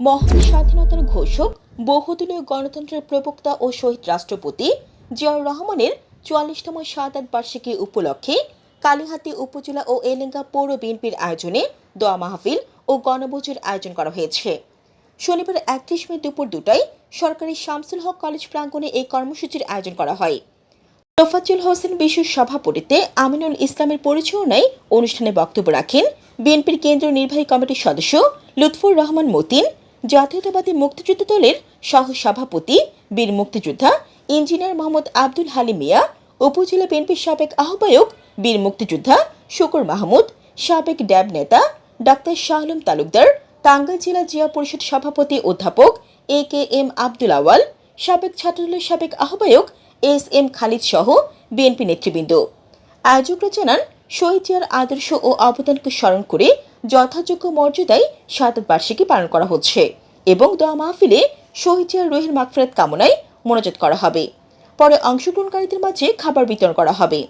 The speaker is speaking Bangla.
মহান স্বাধীনতার ঘোষক, বহুদলীয় গণতন্ত্রের প্রবক্তা ও শহীদ রাষ্ট্রপতি জিয়াউর রহমানের চুয়াল্লিশতম সাদাত বার্ষিকী উপলক্ষে কালীহাতি উপজেলা ও এলেঙ্গা পৌর বিএনপির আয়োজনে দোয়া মাহফিল ও গণভোজের আয়োজন করা হয়েছে। শনিবার একত্রিশ মে দুপুর দুটায় সরকারি শামসুল হক কলেজ প্রাঙ্গণে এই কর্মসূচির আয়োজন করা হয়। তোফাজ্জল হোসেন বিশেষ সভাপতিতে আমিনুল ইসলামের পরিচালনায় অনুষ্ঠানে বক্তব্য রাখেন বিএনপির কেন্দ্রীয় নির্বাহী কমিটির সদস্য লুৎফুর রহমান মতিন জাতীয়তাবাদী মুক্তিযুদ্ধ দলের সহ সভাপতি বীর মুক্তিযোদ্ধা ইঞ্জিনিয়ার মোহাম্মদ আব্দুল হালিম মিয়া, উপজেলা বিএনপির সাবেক আহ্বায়ক বীর মুক্তিযোদ্ধা শুকুর মাহমুদ, সাবেক ড্যাব নেতা ডাক্তার শাহ আলম তালুকদার, টাঙ্গাইল জেলা জিয়া পরিষদ সভাপতি অধ্যাপক এ কে এম আব্দুল আওয়াল, সাবেক ছাত্রদলের সাবেক আহ্বায়ক এস এম খালিদ সহ বিএনপি নেতৃবৃন্দ। আয়োজকরা জানান, শহীদ জিয়ার আদর্শ ও অবদানকে স্মরণ করে যথাযোগ্য মর্যাদায় সাতাত বার্ষিকী পালন করা হচ্ছে এবং দোয়া মাহফিলে শহীদ জিয়ার রোহের মাগফিরাত কামনায় মোনাজাত করা হবে। পরে অংশগ্রহণকারীদের মাঝে খাবার বিতরণ করা হবে।